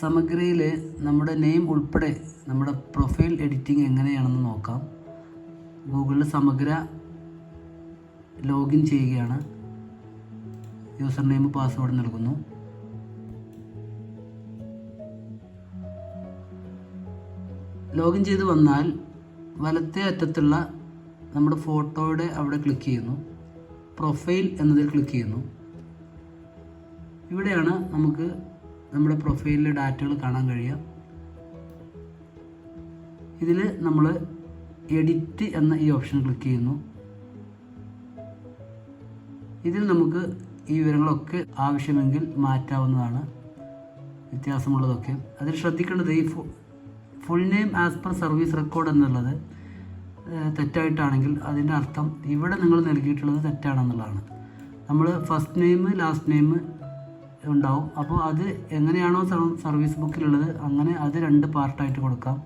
സമഗ്രയിൽ നമ്മുടെ നെയിം ഉൾപ്പെടെ നമ്മുടെ പ്രൊഫൈൽ എഡിറ്റിംഗ് എങ്ങനെയാണെന്ന് നോക്കാം. ഗൂഗിളിൽ സമഗ്ര ലോഗിൻ ചെയ്യുകയാണ്. യൂസർ നെയിം പാസ്വേഡ് നൽകുന്നു. ലോഗിൻ ചെയ്ത് വന്നാൽ വലത്തേ അറ്റത്തുള്ള നമ്മുടെ ഫോട്ടോയുടെ അവിടെ ക്ലിക്ക് ചെയ്യുന്നു. പ്രൊഫൈൽ എന്നതിൽ ക്ലിക്ക് ചെയ്യുന്നു. ഇവിടെയാണ് നമുക്ക് നമ്മുടെ പ്രൊഫൈലിലെ ഡാറ്റകൾ കാണാൻ കഴിയുക ഇതിൽ നമ്മൾ എഡിറ്റ് എന്ന ഈ ഓപ്ഷൻ ക്ലിക്ക് ചെയ്യുന്നു. ഇതിൽ നമുക്ക് ഈ വിവരങ്ങളൊക്കെ ആവശ്യമെങ്കിൽ മാറ്റാവുന്നതാണ് വ്യത്യാസമുള്ളതൊക്കെ. അതിൽ ശ്രദ്ധിക്കേണ്ടത് ഈ full name as per service record എന്നുള്ളത് തെറ്റായിട്ടാണെങ്കിൽ അതിന്റെ അർത്ഥം ഇവിടെ നിങ്ങൾ നൽകിയിട്ടുള്ളത് തെറ്റാണെന്നുള്ളതാണ്. നമ്മൾ ഫസ്റ്റ് നെയിം ലാസ്റ്റ് നെയിം ഉണ്ടാവും. അപ്പോൾ അത് എങ്ങനെയാണോ സർ- സർവീസ് ബുക്കിലുള്ളത് അങ്ങനെ അത് രണ്ട് പാർട്ടായിട്ട് കൊടുക്കാം.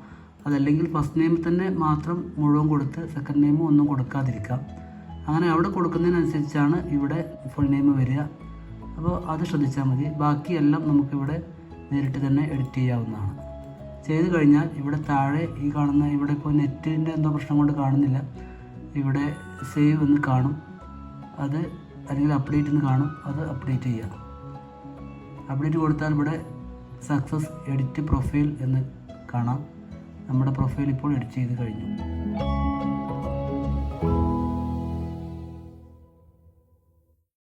അതല്ലെങ്കിൽ ഫസ്റ്റ് നെയിം തന്നെ മാത്രം മുഴുവൻ കൊടുത്ത് സെക്കൻഡ് നെയിം ഒന്നും കൊടുക്കാതിരിക്കാം. അങ്ങനെ അവിടെ കൊടുക്കുന്നതിനനുസരിച്ചാണ് ഇവിടെ ഫുൾ നെയിം വരിക. അപ്പോൾ അത് ശ്രദ്ധിച്ചാൽ മതി. ബാക്കിയെല്ലാം നമുക്കിവിടെ നേരിട്ട് തന്നെ എഡിറ്റ് ചെയ്യാവുന്നതാണ്. ചെയ്ത് കഴിഞ്ഞാൽ ഇവിടെ താഴെ ഈ കാണുന്ന ഇവിടെ ഇപ്പോൾ നെറ്റിന്റെ എന്തോ പ്രശ്നം കൊണ്ട് കാണുന്നില്ല. ഇവിടെ സേവ് എന്ന് കാണും. അത് അല്ലെങ്കിൽ അപ്ഡേറ്റ് എന്ന് കാണും. അത് അപ്ഡേറ്റ് ചെയ്യുക. അപ്ഡേറ്റ് കൊടുത്താൽ ഇവിടെ സക്സസ് എഡിറ്റ് പ്രൊഫൈൽ എന്ന് കാണാം. നമ്മുടെ പ്രൊഫൈൽ ഇപ്പോൾ എഡിറ്റ് ചെയ്ത് കഴിഞ്ഞു.